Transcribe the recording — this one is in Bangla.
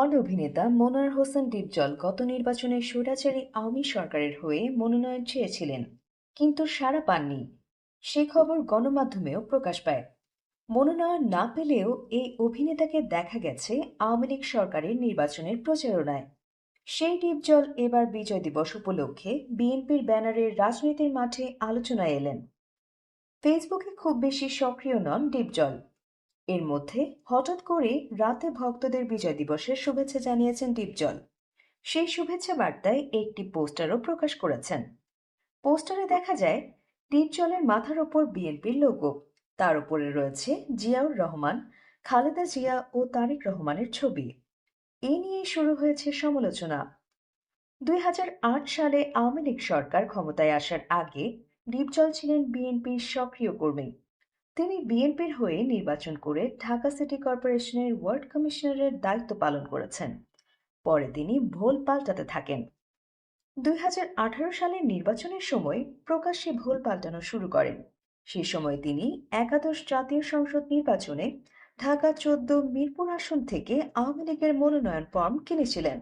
মনোয়ার হোসেন ডিপজল গত নির্বাচনে স্বৈরাচারী আওয়ামী সরকারের হয়ে মনোনয়ন চেয়েছিলেন, কিন্তু সাড়া পাননি। সে খবর গণমাধ্যমেও প্রকাশ পায়। মনোনয়ন না পেলেও এই অভিনেতাকে দেখা গেছে আওয়ামী লীগ সরকারের নির্বাচনের প্রচারণায়। সেই ডিপজল এবার বিজয় দিবস উপলক্ষে বিএনপির ব্যানারে রাজনীতির মাঠে আলোচনায় এলেন। ফেসবুকে খুব বেশি সক্রিয় নন ডিপজল। এর মধ্যে হঠাৎ করে রাতে ভক্তদের বিজয় দিবসের শুভেচ্ছা জানিয়েছেন ডিপজল সেই শুভেচ্ছা বার্তায় একটি পোস্টারও প্রকাশ করেছেন। পোস্টারে দেখা যায় ডিপজলের মাথার ওপর বিএনপির লোগো তার উপরে রয়েছে জিয়াউর রহমান, খালেদা জিয়া ও তারেক রহমানের ছবি। এ নিয়ে শুরু হয়েছে সমালোচনা। দুই হাজার আট সালে আওয়ামী লীগ সরকার ক্ষমতায় আসার আগে ডিপজল ছিলেন বিএনপির সক্রিয় কর্মী। তিনি বিএনপির হয়ে নির্বাচন করে ঢাকা সিটি কর্পোরেশনের ওয়ার্ড কমিশনারের দায়িত্ব পালন করেছেন। পরে তিনি ভোল পাল্টাতে থাকেন। দুই হাজার আঠারো সালের নির্বাচনের সময় প্রকাশ্যে ভোল পাল্টানো শুরু করেন। সে সময় তিনি একাদশ জাতীয় সংসদ নির্বাচনে ঢাকা চোদ্দ মিরপুর আসন থেকে আওয়ামী লীগের মনোনয়ন ফর্ম কিনেছিলেন।